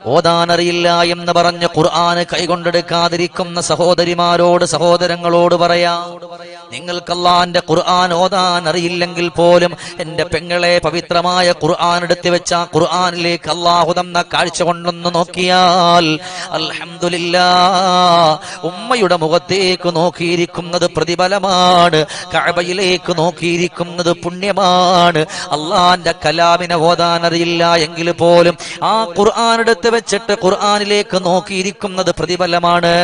ഓതാനറിയില്ല എന്ന് പറഞ്ഞ് ഖുർആന് കൈകൊണ്ടെടുക്കാതിരിക്കുന്ന സഹോദരിമാരോട് സഹോദരങ്ങളോട് പറയാ നിങ്ങൾക്ക് അള്ളാന്റെ ഖുർആൻ ഓതാൻ അറിയില്ലെങ്കിൽ പോലും എന്റെ പെങ്ങളെ പവിത്രമായ ഖുർആൻ എടുത്തു വെച്ച ഖുർആാനിലേക്ക് ഖുർആനിലേക്ക് അള്ളാഹു തന്ന കാഴ്ച കൊണ്ടൊന്ന് നോക്കിയാൽ അൽഹംദുലില്ലാ ഉമ്മയുടെ മുഖത്തേക്ക് നോക്കിയിരിക്കുന്നത് പ്രതിഫലമാണ് കഴബയിലേക്ക് നോക്കിയിരിക്കുന്നത് പുണ്യമാണ്. അള്ളാന്റെ കലാമിനെ ഓതാൻ അറിയില്ല എങ്കിൽ പോലും ആ ഖുർആൻ എടുത്ത് വെച്ചിട്ട് ഖുർആാനിലേക്ക് നോക്കിയിരിക്കുന്നത് പ്രതിഫലമാണ്.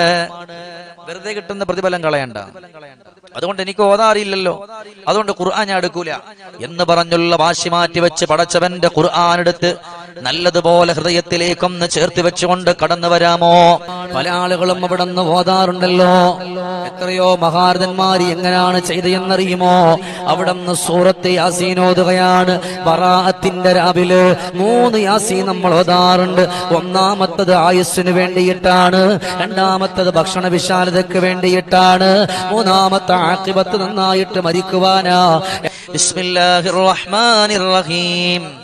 വെറുതെ കിട്ടുന്ന പ്രതിഫലം കളയണ്ട. അതുകൊണ്ട് എനിക്ക് ഓതാറിയില്ലല്ലോ. അതുകൊണ്ട് ഖുർആൻ ഞാൻ എടുക്കൂല. എന്ന് പറഞ്ഞുള്ള വാശി മാറ്റി വെച്ച് പടച്ചവന്റെ ഖുർആൻ എടുത്ത് നല്ലതുപോലെ ഹൃദയത്തിലേക്കൊന്ന് ചേർത്ത് വെച്ചുകൊണ്ട് കടന്നു വരാമോ? പല ആളുകളും അവിടെ നിന്ന് ഓതാറുണ്ടല്ലോ. എത്രയോ മഹാരഥന്മാർ എങ്ങനെയാണ് ചെയ്തതെന്നറിയുമോ? അവിടെ നിന്ന് സൂറത്തെ യാസീനോതുകയാണ് ബറാഅത്തിന്റെ രാവിലെ മൂന്ന് യാസീൻ നമ്മൾ ഓതാറുണ്ട്. ഒന്നാമത്തത് ആയുസ്സിന് വേണ്ടിയിട്ടാണ്. രണ്ടാമത്തത് ഭക്ഷണ വിശാലതയ്ക്ക് വേണ്ടിയിട്ടാണ്. മൂന്നാമത്തെ ആക്കിപത്ത് നന്നായിട്ട് മരിക്കുവാനാ. ബിസ്മില്ലാഹിർ റഹ്മാനിർ റഹീം.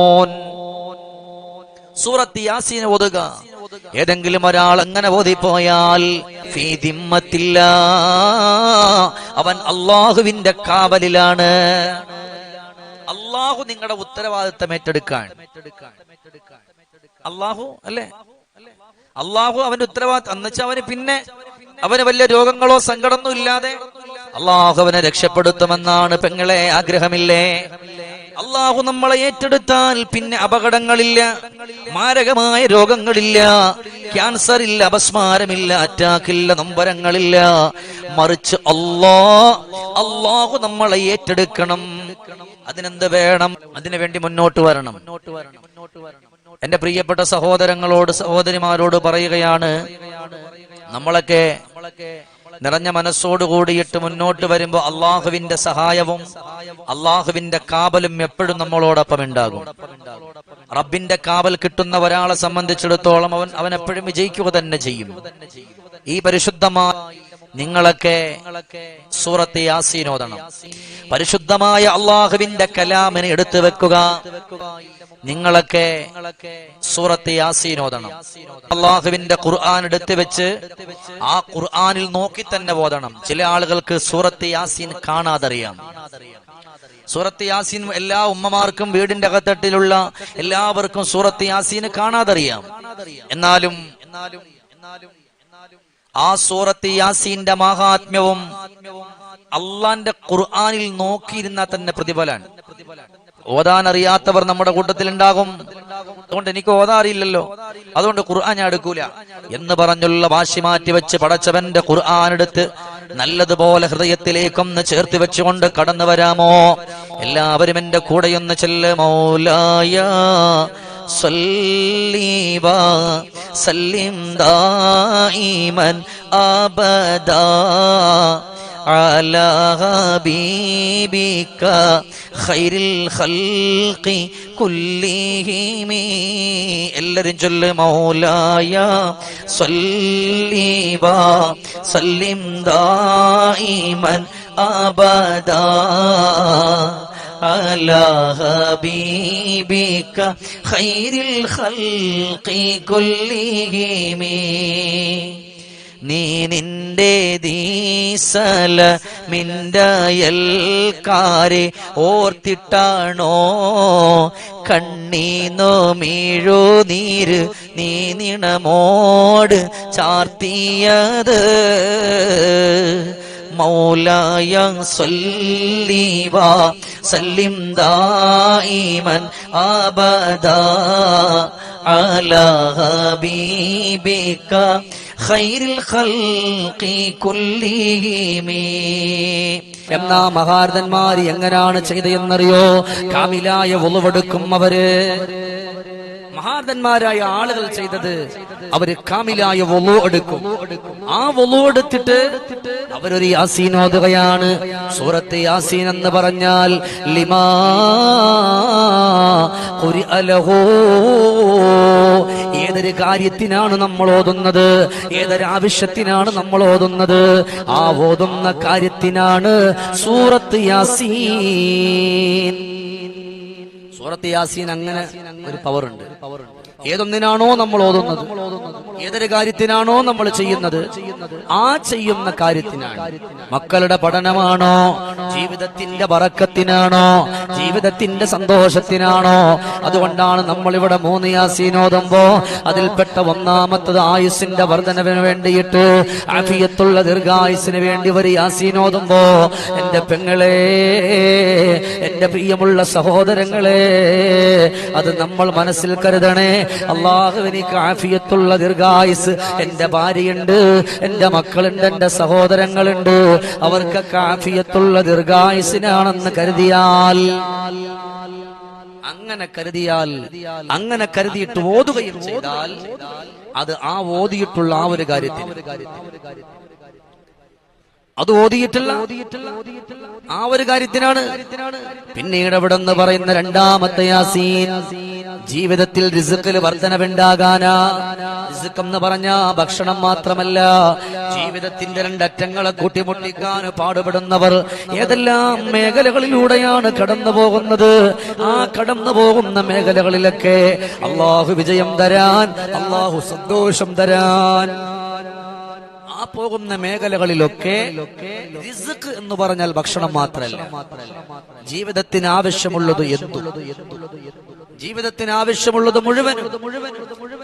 സൂറത്ത് യാസീൻ ഓതുക. ഏതെങ്കിലും ഒരാൾ അങ്ങനെ ഓതിപ്പോയാൽ അവൻ അള്ളാഹുവിന്റെ കാവലിലാണ്. അള്ളാഹു നിങ്ങളുടെ ഉത്തരവാദിത്തം ഏറ്റെടുക്കാൻ. അള്ളാഹു അല്ലേ? അള്ളാഹു അവന്റെ ഉത്തരവാദിത്തം. എന്ന് വെച്ചാൽ അവന് പിന്നെ അവന് വലിയ രോഗങ്ങളോ സങ്കടമൊന്നും ഇല്ലാതെ അള്ളാഹു അവനെ രക്ഷപ്പെടുത്തുമെന്നാണ് പെങ്ങളെ ആഗ്രഹമില്ലേ? അള്ളാഹു നമ്മളെ ഏറ്റെടുത്താൽ പിന്നെ അപകടങ്ങളില്ല മാരകമായ രോഗങ്ങളില്ല ക്യാൻസർ ഇല്ല അപസ്മാരമില്ല അറ്റാക്കില്ല നൊമ്പരങ്ങളില്ല. മറിച്ച് അള്ളാ അള്ളാഹു നമ്മളെ ഏറ്റെടുക്കണം. അതിനെന്ത് വേണം? അതിനു വേണ്ടി മുന്നോട്ട് വരണം. എന്റെ പ്രിയപ്പെട്ട സഹോദരങ്ങളോട് സഹോദരിമാരോട് പറയുകയാണ് നമ്മളൊക്കെ നിറഞ്ഞ മനസ്സോട് കൂടിയിട്ട് മുന്നോട്ട് വരുമ്പോ അള്ളാഹുവിന്റെ സഹായവും അള്ളാഹുവിന്റെ കാവലും എപ്പോഴും നമ്മളോടൊപ്പം ഉണ്ടാകും. റബ്ബിന്റെ കാവൽ കിട്ടുന്ന ഒരാളെ സംബന്ധിച്ചിടത്തോളം അവൻ അവൻ എപ്പോഴും വിജയിക്കുക തന്നെ ചെയ്യും. ഈ പരിശുദ്ധമായ നിങ്ങളൊക്കെ സൂറത്ത് യാസീനോദണം. പരിശുദ്ധമായ അള്ളാഹുവിന്റെ കലാമിനെ എടുത്തു വെക്കുക. നിങ്ങളൊക്കെ സൂറത്ത് യാസീനോദണം അള്ളാഹുവിന്റെ ഖുർആൻ എടുത്തു വെച്ച് ആ ഖുർആനിൽ നോക്കി തന്നെ ഓതണം. ചില ആളുകൾക്ക് സൂറത്ത് യാസീൻ കാണാതറിയാം. സൂറത്ത് യാസീൻ എല്ലാ ഉമ്മമാർക്കും വീടിന്റെ അകത്തട്ടിലുള്ള എല്ലാവർക്കും സൂറത്ത് യാസീൻ കാണാതറിയാം. എന്നാലും ആ സൂറത്ത് യാസീന്റെ മഹാത്മ്യവും അള്ളാന്റെ ഖുർആനിൽ നോക്കിയിരുന്നാൽ തന്നെ പ്രതിഫലാണ് ഓതാൻ അറിയാത്തവർ നമ്മുടെ കൂട്ടത്തിൽ ഉണ്ടാകും അതുകൊണ്ട് എനിക്ക് ഓതാറിയില്ലല്ലോ അതുകൊണ്ട് ഖുർആൻ ഞാൻ എടുക്കൂല എന്ന് പറഞ്ഞുള്ള വാശി മാറ്റി വെച്ച് പടച്ചവന്റെ ഖുർആൻ എടുത്ത് നല്ലതുപോലെ ഹൃദയത്തിലേക്കൊന്ന് ചേർത്ത് വെച്ചുകൊണ്ട് കടന്നു വരാമോ എല്ലാവരും എന്റെ കൂടെയൊന്ന് ചെല്ല് മൗലായ صلي وسلم دائما ابدا على حبيبك خير الخلق كلهم എല്ലാരും ചൊല്ല് മൗലായ صلي وسلم دائما ابدا على حبيبك خير الخلق كلهم നീ നിന്റെ ദീസല മിൻഡയൽക്കാരെ ഓർത്തിട്ടാണോ? കണ്ണീന്നോ മീഴോ നീര് നീ നിണമോട് ചാർത്തിയത്? മൗലായ സല്ലീവ സല്ലിം ദായിമൻ അബദ അല ഹബീബിക എന്നാ മഹാരഥന്മാർ എങ്ങനെയാണ് ചെയ്തതെന്നറിയോ കാമിലായ ഉളവെടുക്കും അവർ. മഹാരഥന്മാരായ ആളുകൾ ചെയ്തത് അവർ കാമിലായ വൊലു എടുക്കും. ആ വൊലു എടുത്തിട്ട് അവരൊരു യാസീൻ ഓതുകയാണ്. സൂറത്ത് യാസീൻ എന്ന് പറഞ്ഞാൽ ലിമാ. ഏതൊരു കാര്യത്തിനാണ് നമ്മൾ ഓതുന്നത്? ഏതൊരു ആവശ്യത്തിനാണ് നമ്മൾ ഓതുന്നത്? ആ ഓതുന്ന കാര്യത്തിനാണ് സൂറത്ത് യാസീൻ. സൂറത്ത് യാസീൻ അങ്ങനെ ഒരു പവർ ഉണ്ട്. ഏതൊന്നിനാണോ നമ്മൾ ഓതുന്നത്? ഏതൊരു കാര്യത്തിനാണോ നമ്മൾ ചെയ്യുന്നത്? ആ ചെയ്യുന്ന കാര്യത്തിനാണ്. മക്കളുടെ പഠനമാണോ? ജീവിതത്തിന്റെ പറക്കത്തിനാണോ ജീവിതത്തിന്റെ സന്തോഷത്തിനാണോ? അതുകൊണ്ടാണ് നമ്മൾ ഇവിടെ മൂന്ന് യാസീനോദുമ്പോ അതിൽപ്പെട്ട ഒന്നാമത്തത് ആയുസിന്റെ വർധനവിന് വേണ്ടിയിട്ട് അഭിയത്തുള്ള ദീർഘായുസിന് വേണ്ടി ഒരു യാസീനോദുമ്പോ എന്റെ പെങ്ങളെ എന്റെ പ്രിയമുള്ള സഹോദരങ്ങളെ അത് നമ്മൾ മനസ്സിൽ കരുതണേ. അള്ളാഹു എനിക്ക് ആഫിയത്തുള്ള ദീർഘായുസ് എന്റെ ഭാര്യയുണ്ട് എന്റെ മക്കളുണ്ട് എന്റെ സഹോദരങ്ങളുണ്ട്. അവർക്ക് കാഫിയത്തുള്ള ദീർഘായുസിനാണെന്ന് കരുതിയാൽ അങ്ങനെ കരുതിയാൽ അങ്ങനെ കരുതിയിട്ട് ഓതുകയും ചെയ്താൽ അത് ആ ഓതിയിട്ടുള്ള ആ ഒരു കാര്യത്തിന്. അത് ഓതിയിട്ടില്ല. ആ ഒരു കാര്യത്തിനാണ് പിന്നീട് അവിടെ നിന്ന് പറയുന്ന രണ്ടാമത്തെ യാസീൻ. ജീവിതത്തിൽ റിസുക്കിൽ വർധനവുണ്ടാകാനാ. റിസുക്ക് എന്ന് പറഞ്ഞ ഭക്ഷണം മാത്രമല്ല ജീവിതത്തിന്റെ രണ്ടറ്റങ്ങളെ കൂട്ടിമുട്ടിക്കാൻ പാടുപെടുന്നവർ ഏതെല്ലാം മേഖലകളിലൂടെയാണ് കടന്നു പോകുന്നത്? ആ കടന്നു പോകുന്ന മേഖലകളിലൊക്കെ അള്ളാഹു വിജയം തരാൻ അള്ളാഹു സന്തോഷം തരാൻ. ആ പോകുന്ന മേഖലകളിലൊക്കെ റിസ്ക് എന്ന് പറഞ്ഞാൽ ഭക്ഷണം മാത്രമല്ല. ജീവിതത്തിന് ആവശ്യമുള്ളത് എന്തു. ജീവിതത്തിന് ആവശ്യമുള്ളത് മുഴുവൻ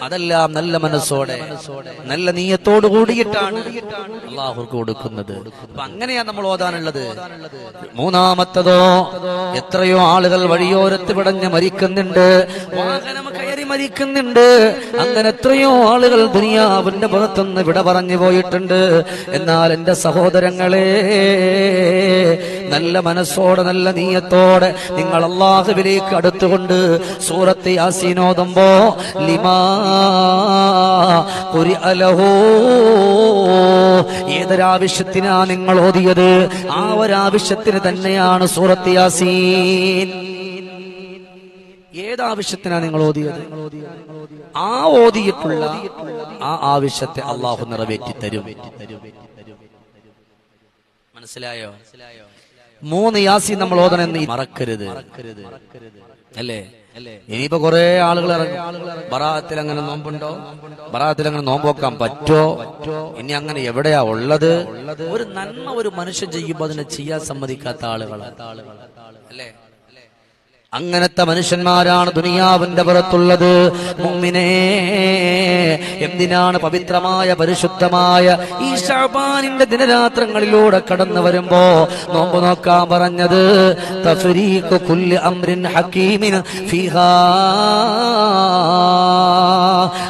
അതെല്ലാം നല്ല മനസ്സോടെ നല്ല നീയത്തോട് കൂടിയിട്ടാണ് അള്ളാഹുർക്ക് കൊടുക്കുന്നത്. അപ്പൊ അങ്ങനെയാ നമ്മൾ ഓതാനുള്ളത്. മൂന്നാമത്തതോ എത്രയോ ആളുകൾ വഴിയോരത്ത് പിടഞ്ഞ് മരിക്കുന്നുണ്ട്. വാഹനം മരിക്കുന്നുണ്ട്. അങ്ങനെ എത്രയോ ആളുകൾ ദുനിയാവിന്റെ പുറത്തുനിന്ന് വിട പറഞ്ഞു പോയിട്ടുണ്ട്. എന്നാൽ എന്റെ സഹോദരങ്ങളെ നല്ല മനസ്സോടെ നല്ല നീയത്തോടെ നിങ്ങൾ അള്ളാഹുവിലേക്ക് അടുത്തുകൊണ്ട് സൂറത്ത് യാസീനോദുമ്പോ ലിമാ ഏതൊരാവശ്യത്തിനാ നിങ്ങൾ ഓതിയത്? ആ ഒരാവശ്യത്തിന് തന്നെയാണ് സൂറത്ത് യാസീൻ. ഏതാവശ്യത്തിനാ നിങ്ങൾ ഓതിയത്? ആ ഓതിയിട്ടുള്ള ആ ആവശ്യത്തെ അള്ളാഹു നിറവേറ്റി തരും. മനസ്സിലായോ? മൂന്ന് യാസി നമ്മൾ ഓതണമെന്ന് മറക്കരുത്. അല്ലേ? ഇനിയിപ്പോ കുറെ ആളുകൾ ഇറങ്ങും. ബറാത്തിൽ അങ്ങനെ നോമ്പുണ്ടോ? ബറാത്തിൽ അങ്ങനെ നോമ്പ് പറ്റോ ഇനി അങ്ങനെ എവിടെയാ ഉള്ളത്? ഒരു നന്മ ഒരു മനുഷ്യൻ ചെയ്യുമ്പോ അതിനെ ചെയ്യാൻ സമ്മതിക്കാത്ത ആളുകളാണ് അല്ലേ? അങ്ങനത്തെ മനുഷ്യന്മാരാണ് ദുനിയാവിന്റെ പുറത്തുള്ളത്. മുമ്മിനെ എന്തിനാണ് പവിത്രമായ പരിശുദ്ധമായ ഈ ഷാബാനിന്റെ ദിനരാത്രങ്ങളിലൂടെ കടന്നു വരുമ്പോ നോമ്പ് നോക്കാൻ പറഞ്ഞത്?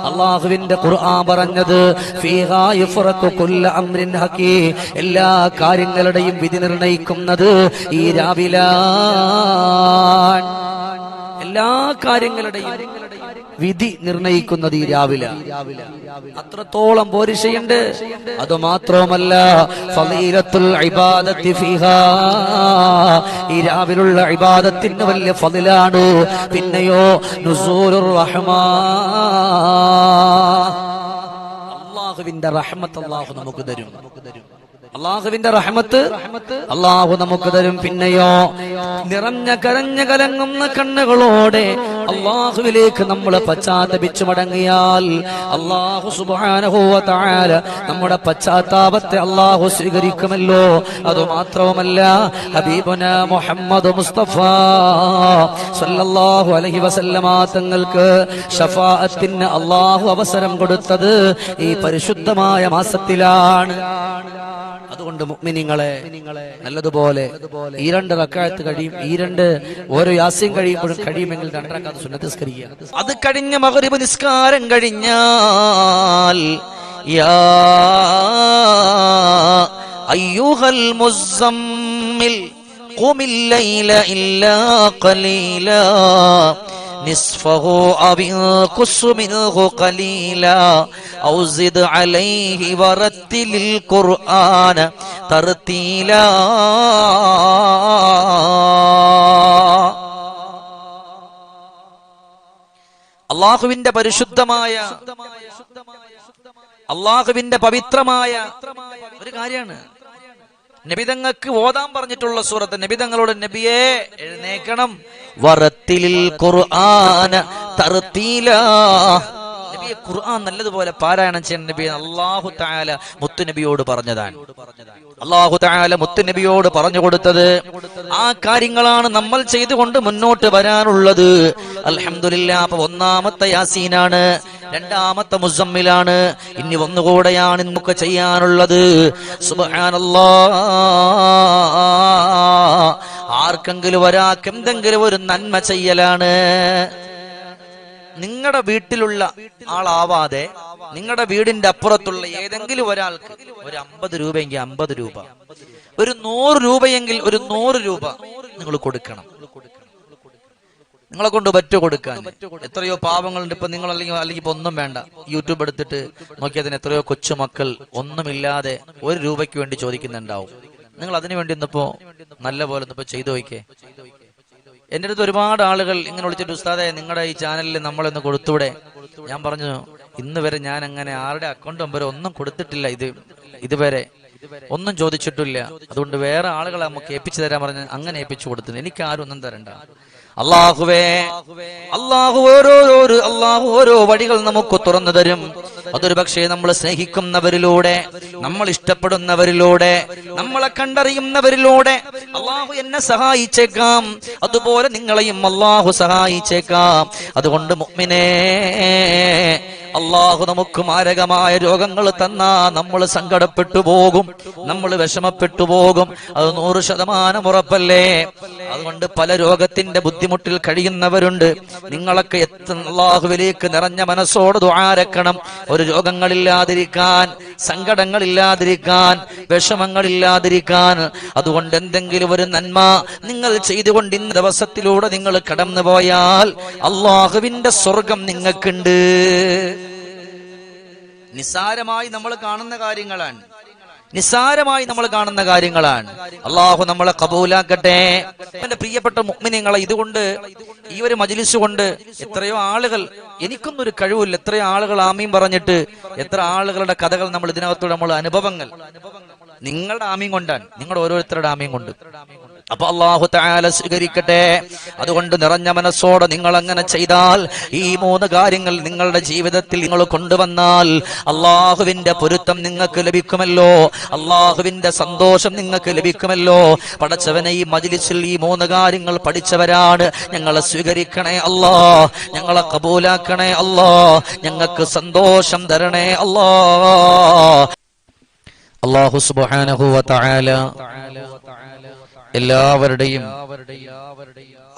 അള്ളാഹുവിന്റെ ഖുർആൻ പറഞ്ഞത് എല്ലാ കാര്യങ്ങളുടെയും വിധി നിർണയിക്കുന്നത് ഈ രാവിലാണ് എല്ലാ കാര്യങ്ങളുടെയും വിധി നിർണയിക്കുന്നത് ഈ രാവിലെ. അത്രത്തോളം പോരിശയുണ്ട്. അത് മാത്രവുമല്ല ഈ രാവിലുള്ള ഇബാദത്തിന് വലിയ ഫതിലാണ് പിന്നെയോ നുസൂലുർ റഹ്മാ. അള്ളാഹുവിന്റെ റഹ്മത്ത് അള്ളാഹു നമുക്ക് തരും. അള്ളാഹുവിന്റെ റഹമത്ത് അള്ളാഹു നമുക്ക് തരും പിന്നെയോ? നിറഞ്ഞ കരഞ്ഞ കലങ്ങുന്ന കണ്ണുകളോടെ അള്ളാഹുവിലേക്ക് നമ്മൾ പശ്ചാത്തപിച്ചു മടങ്ങിയാൽ അള്ളാഹു സുബാനഹോല നമ്മുടെ പശ്ചാത്താപത്തെ അള്ളാഹു സ്വീകരിക്കുമല്ലോ. അത് മാത്രവുമല്ല ഹബീബുന മുഹമ്മദ് മുസ്തഫ സല്ലല്ലാഹു അലൈഹി വസല്ലമ തങ്ങൾക്ക് ഷഫാഅത്തിന് അള്ളാഹു അവസരം കൊടുത്തത് ഈ പരിശുദ്ധമായ മാസത്തിലാണ്. അതുകൊണ്ട് മുഅ്മിനീങ്ങളെ നല്ലതുപോലെ ഈ രണ്ട് റക്കായത്ത് കഴിയും ഈ രണ്ട് ഓരോ യാസ്യം കഴിയുമ്പോഴും കഴിയുമെങ്കിൽ രണ്ടരക്കാത്ത സുന്നത്തിസ്കരിക്കുക അത് കഴിഞ്ഞ മഗ്രിബ് നിസ്കാരം കഴിഞ്ഞാൽ യാ അയ്യുഹൽ മുസമ്മിൽ قم الليل إلا قليلا نصفه أو انقص منه قليلا أو زد عليه ورتل القرآن ترتيلا അള്ളാഹുവിന്റെ പരിശുദ്ധമായ അള്ളാഹുവിന്റെ പവിത്രമായ ഒരു കാര്യമാണ് നബിതങ്ങൾക്ക് ഓതാൻ പറഞ്ഞിട്ടുള്ള സൂറത്ത് നബിതങ്ങളോട് നബിയെ എഴുന്നേക്കണം വറത്തിൽ ഖുർആന തർത്തീല. നബിയെ ഖുർആൻ നല്ലതുപോലെ പാരായണം ചെയ്യണം നബി അള്ളാഹു താല മുത്തുനബിയോട് പറഞ്ഞതാണ്. അള്ളാഹു താല മുത്തുനബിയോട് പറഞ്ഞു കൊടുത്തത് ആ കാര്യങ്ങളാണ് നമ്മൾ ചെയ്തുകൊണ്ട് മുന്നോട്ട് വരാനുള്ളത്. അലഹമില്ല അപ്പൊ ഒന്നാമത്തെ യാസീനാണ് രണ്ടാമത്തെ മുസമ്മിലാണ് ഇനി ഒന്നുകൂടെയാണ് നമുക്ക് ചെയ്യാനുള്ളത്. ആർക്കെങ്കിലും ഒരാൾക്ക് എന്തെങ്കിലും ഒരു നന്മ ചെയ്യലാണ്. നിങ്ങളുടെ വീട്ടിലുള്ള ആളാവാതെ നിങ്ങളുടെ വീടിന്റെ അപ്പുറത്തുള്ള ഏതെങ്കിലും ഒരാൾക്ക് ഒരു അമ്പത് രൂപയെങ്കിൽ അമ്പത് രൂപ ഒരു നൂറ് രൂപയെങ്കിൽ ഒരു നൂറ് രൂപ നിങ്ങൾ കൊടുക്കണം. നിങ്ങളെ കൊണ്ട് പറ്റു കൊടുക്കാൻ? എത്രയോ പാവങ്ങളുണ്ട് ഇപ്പൊ നിങ്ങൾ അല്ലെങ്കിൽ അല്ലെങ്കിൽ ഇപ്പൊ ഒന്നും വേണ്ട. യൂട്യൂബ് എടുത്തിട്ട് നോക്കിയതിന് എത്രയോ കൊച്ചുമക്കൾ ഒന്നുമില്ലാതെ ഒരു രൂപയ്ക്ക് വേണ്ടി ചോദിക്കുന്നുണ്ടാവും. നിങ്ങൾ അതിനു വേണ്ടി ഇന്നിപ്പോ നല്ല പോലെ ഇന്നിപ്പോ ചെയ്തു നോക്കിയേ. എന്റെ അടുത്ത് ഒരുപാട് ആളുകൾ ഇങ്ങനെ വിളിച്ചിട്ട് ഉസ്താദെ നിങ്ങളുടെ ഈ ചാനലിൽ നമ്മളൊന്ന് കൊടുത്തൂടെ? ഞാൻ പറഞ്ഞു ഇന്ന് വരെ ഞാൻ അങ്ങനെ ആരുടെ അക്കൗണ്ട് നമ്പർ ഒന്നും കൊടുത്തിട്ടില്ല ഇത്. ഇതുവരെ ഒന്നും ചോദിച്ചിട്ടില്ല. അതുകൊണ്ട് വേറെ ആളുകളെ നമുക്ക് ഏൽപ്പിച്ചു തരാൻ പറഞ്ഞ് അങ്ങനെ ഏൽപ്പിച്ചു കൊടുത്തു എനിക്ക് ആരും ഒന്നും തരണ്ട. അള്ളാഹുവേ അള്ളാഹു ഓരോ അള്ളാഹു ഓരോ വഴികൾ നമുക്ക് തുറന്നു തരും. അതൊരു പക്ഷേ നമ്മൾ സ്നേഹിക്കുന്നവരിലൂടെ നമ്മൾ ഇഷ്ടപ്പെടുന്നവരിലൂടെ നമ്മളെ കണ്ടറിയുന്നവരിലൂടെ അള്ളാഹു എന്നെ സഹായിച്ചേക്കാം. അതുപോലെ നിങ്ങളെയും അള്ളാഹു സഹായിച്ചേക്കാം. അതുകൊണ്ട് മുഅ്മിനേ അള്ളാഹു നമുക്ക് മാരകമായ രോഗങ്ങൾ തന്നാ നമ്മൾ സങ്കടപ്പെട്ടു പോകും. നമ്മൾ വിഷമപ്പെട്ടു പോകും. അത് നൂറ് ശതമാനം ഉറപ്പല്ലേ? അതുകൊണ്ട് പല രോഗത്തിന്റെ ബുദ്ധിമുട്ടിൽ കഴിയുന്നവരുണ്ട്. നിങ്ങളൊക്കെ എത്തുന്ന അള്ളാഹുവിലേക്ക് നിറഞ്ഞ മനസ്സോട് ദ്വാരക്കണം ഒരു രോഗങ്ങളില്ലാതിരിക്കാൻ സങ്കടങ്ങളില്ലാതിരിക്കാൻ വിഷമങ്ങളില്ലാതിരിക്കാൻ. അതുകൊണ്ട് എന്തെങ്കിലും ഒരു നന്മ നിങ്ങൾ ചെയ്തുകൊണ്ട് ഇന്ന് ദിവസത്തിലൂടെ നിങ്ങൾ കടന്നു പോയാൽ അള്ളാഹുവിന്റെ സ്വർഗം നിങ്ങൾക്കുണ്ട്. നിസ്സാരമായി നമ്മൾ കാണുന്ന കാര്യങ്ങളാണ്. നിസ്സാരമായി നമ്മൾ കാണുന്ന കാര്യങ്ങളാണ്. അള്ളാഹു നമ്മളെ കബൂലാക്കട്ടെ. എന്റെ പ്രിയപ്പെട്ട മുഗ്മിനിങ്ങളെ ഇതുകൊണ്ട് ഈ ഒരു മജിലിസ് കൊണ്ട് എത്രയോ ആളുകൾ എനിക്കൊന്നും ഒരു കഴിവില്ല. എത്രയോ ആളുകൾ ആമീം പറഞ്ഞിട്ട് എത്ര ആളുകളുടെ കഥകൾ നമ്മൾ ഇതിനകത്തൂടെ നമ്മൾ അനുഭവങ്ങൾ. നിങ്ങളുടെ ആമീം കൊണ്ടാണ്. നിങ്ങളുടെ ഓരോരുത്തരുടെ ആമീം കൊണ്ട്. അപ്പൊ അള്ളാഹു താല സ്വീകരിക്കട്ടെ. അതുകൊണ്ട് നിറഞ്ഞ മനസ്സോടെ നിങ്ങൾ അങ്ങനെ ചെയ്താൽ ഈ മൂന്ന് കാര്യങ്ങൾ നിങ്ങളുടെ ജീവിതത്തിൽ നിങ്ങൾ കൊണ്ടുവന്നാൽ അള്ളാഹുവിന്റെ പൊരുത്തം നിങ്ങൾക്ക് ലഭിക്കുമല്ലോ. അള്ളാഹുവിന്റെ സന്തോഷം നിങ്ങൾക്ക് ലഭിക്കുമല്ലോ. പഠിച്ചവനെ ഈ മജിലിസിൽ ഈ മൂന്ന് കാര്യങ്ങൾ പഠിച്ചവരാണ്. ഞങ്ങളെ സ്വീകരിക്കണേ അല്ലാ. ഞങ്ങളെ കബൂലാക്കണേ അല്ലാ. ഞങ്ങൾക്ക് സന്തോഷം തരണേ അല്ലാ. അള്ളാഹു സുബ്ഹാനഹു വ തആല. എല്ലാവരുടെയും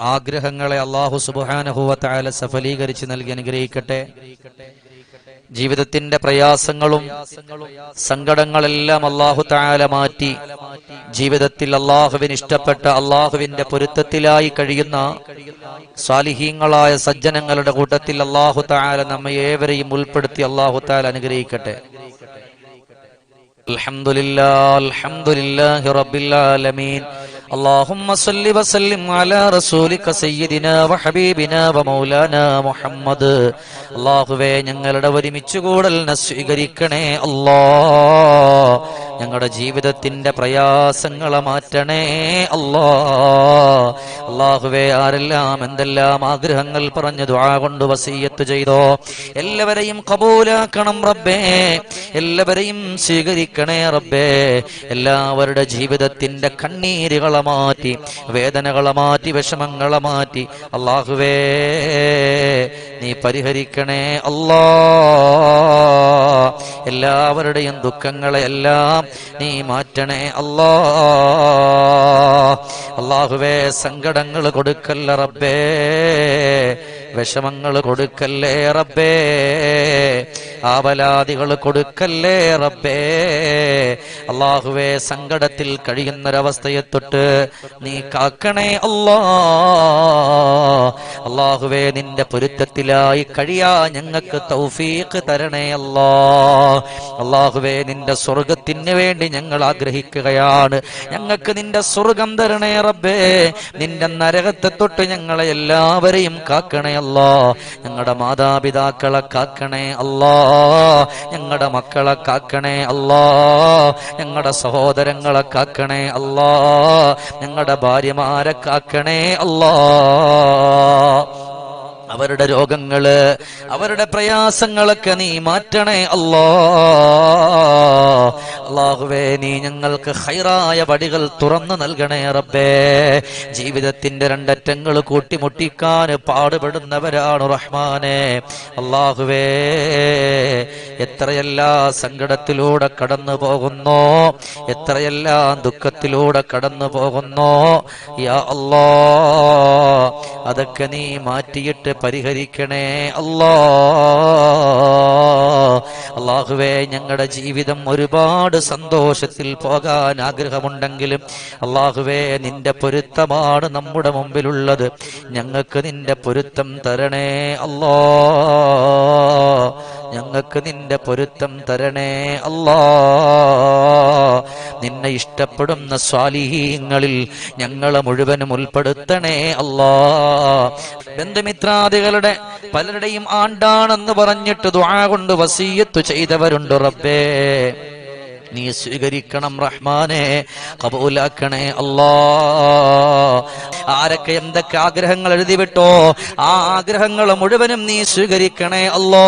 ആഗ്രഹങ്ങളെ അള്ളാഹു സുബാനഹുവത്തായ സഫലീകരിച്ച് നൽകി അനുഗ്രഹിക്കട്ടെ. ജീവിതത്തിന്റെ പ്രയാസങ്ങളും സങ്കടങ്ങളെല്ലാം അള്ളാഹു താല മാറ്റി. ജീവിതത്തിൽ അള്ളാഹുവിന് ഇഷ്ടപ്പെട്ട അള്ളാഹുവിന്റെ പൊരുത്തത്തിലായി കഴിയുന്ന സ്വാലിഹീങ്ങളായ സജ്ജനങ്ങളുടെ കൂട്ടത്തിൽ അള്ളാഹു താല നമ്മെ ഏവരെയും ഉൾപ്പെടുത്തി അള്ളാഹു താല അനുഗ്രഹിക്കട്ടെ. അലഹമുല്ലാ അലഹമുല്ലാ اللهم صل وسلم على رسولك سيدنا وحبيبنا ومولانا محمد അള്ളാഹുവേ ഞങ്ങളുടെ ഒരുമിച്ച് കൂടലിനെ സ്വീകരിക്കണേ അല്ലാ ഞങ്ങളുടെ ജീവിതത്തിന്റെ പ്രയാസങ്ങളെ മാറ്റണേ അല്ലാ. അള്ളാഹുവേ ആരെല്ലാം എന്തെല്ലാം ആഗ്രഹങ്ങൾ പറഞ്ഞു ദ്വാ കൊണ്ട് വസീയത്ത് ചെയ്തോ എല്ലാവരെയും കബൂലാക്കണം റബ്ബേ എല്ലാവരെയും സ്വീകരിക്കണേ റബ്ബേ. എല്ലാവരുടെ ജീവിതത്തിന്റെ കണ്ണീരുകളെ മാറ്റി വേദനകളെ മാറ്റി വിഷമങ്ങളെ മാറ്റി അള്ളാഹുവേ നീ പരിഹരിക്കണേ അല്ലാ. എല്ലാവരുടെയും ദുഃഖങ്ങളെ എല്ലാം നീ മാറ്റണേ അല്ലാ. അള്ളാഹുവേ സങ്കടങ്ങൾ കൊടുക്കല്ല റബ്ബേ. വിഷമങ്ങൾ കൊടുക്കല്ലേ റബ്ബേ. ആവലാദികൾ കൊടുക്കല്ലേ റബ്ബേ? അള്ളാഹുവെ സങ്കടത്തിൽ കഴിയുന്നൊരവസ്ഥയെ തൊട്ട് നീ കാക്കണേ അല്ലാ. അള്ളാഹുവേ നിന്റെ പൊരുത്തത്തിലായി കഴിയാ ഞങ്ങൾക്ക് തൗഫീഖ് തരണേ അല്ലാ. അള്ളാഹുവേ നിന്റെ സ്വർഗത്തിന് വേണ്ടി ഞങ്ങൾ ആഗ്രഹിക്കുകയാണ്. ഞങ്ങൾക്ക് നിന്റെ സ്വർഗം തരണേ റബ്ബേ. നിന്റെ നരകത്തെ തൊട്ട് ഞങ്ങളെ എല്ലാവരെയും കാക്കണേ അല്ലാ. ഞങ്ങളുടെ മാതാപിതാക്കളെ കാക്കണേ അല്ലാ. ഞങ്ങളുടെ മക്കളെ കാക്കണേ അല്ലാ ഞങ്ങളുടെ സഹോദരങ്ങളെ കാക്കണേ അല്ലാ ഞങ്ങളുടെ ഭാര്യമാരെ കാക്കണേ അല്ലാ അവരുടെ രോഗങ്ങൾ അവരുടെ പ്രയാസങ്ങളൊക്കെ നീ മാറ്റണേ അല്ലോ. അള്ളാഹുവേ നീ ഞങ്ങൾക്ക് ഹൈറായ വടികൾ തുറന്നു നൽകണേ റബ്ബേ. ജീവിതത്തിന്റെ രണ്ടറ്റങ്ങൾ കൂട്ടിമുട്ടിക്കാൻ പാടുപെടുന്നവരാണ് റഹ്മാനെ. അള്ളാഹുവേ എത്രയെല്ലാ സങ്കടത്തിലൂടെ കടന്നു പോകുന്നോ എത്രയെല്ലാം ദുഃഖത്തിലൂടെ കടന്നു പോകുന്നോ യാ അല്ലാ. അതൊക്കെ നീ മാറ്റിയിട്ട് പരിഹരിക്കണേ. അല്ലാ. അള്ളാഹുവേ ഞങ്ങളുടെ ജീവിതം ഒരുപാട് സന്തോഷത്തിൽ പോകാൻ ആഗ്രഹമുണ്ടെങ്കിലും അള്ളാഹുവേ നിന്റെ പൊരുത്തമാണ് നമ്മുടെ മുമ്പിലുള്ളത്. ഞങ്ങൾക്ക് നിന്റെ പൊരുത്തം തരണേ. അല്ലാ. ഞങ്ങൾക്ക് നിന്റെ പൊരുത്തം തരണേ അല്ലാ. നിന്നെ ഇഷ്ടപ്പെടുന്ന സ്വാലിഹീങ്ങളിൽ ഞങ്ങളെ മുഴുവനും ഉൾപ്പെടുത്തണേ അല്ലാ. ബന്ധുമിത്രാദികളുടെ പലരുടെയും ആണ്ടാണെന്ന് പറഞ്ഞിട്ട് ദുആ കൊണ്ട് വസീയത്തു ചെയ്തവരുണ്ട് റബ്ബേ. നീ സ്വീകരിക്കണം റഹ്മാനെ കബൂലാക്കണേ അല്ലാ. ആരൊക്കെ എന്തൊക്കെ ആഗ്രഹങ്ങൾ എഴുതി വിട്ടോ ആ ആഗ്രഹങ്ങൾ മുഴുവനും നീ സ്വീകരിക്കണേ അല്ലോ.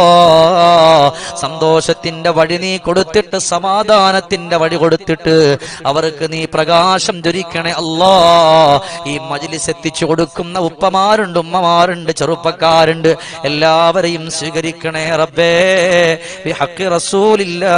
സന്തോഷത്തിന്റെ വഴി നീ കൊടുത്തിട്ട് സമാധാനത്തിന്റെ വഴി കൊടുത്തിട്ട് അവർക്ക് നീ പ്രകാശം ധരിക്കണേ അല്ലോ. ഈ മജിലിസ് എത്തിച്ചു കൊടുക്കുന്ന ഉപ്പമാരുണ്ട് ഉമ്മമാരുണ്ട് ചെറുപ്പക്കാരുണ്ട്. എല്ലാവരെയും സ്വീകരിക്കണേ റബ്ബേ. റസൂലില്ലാ.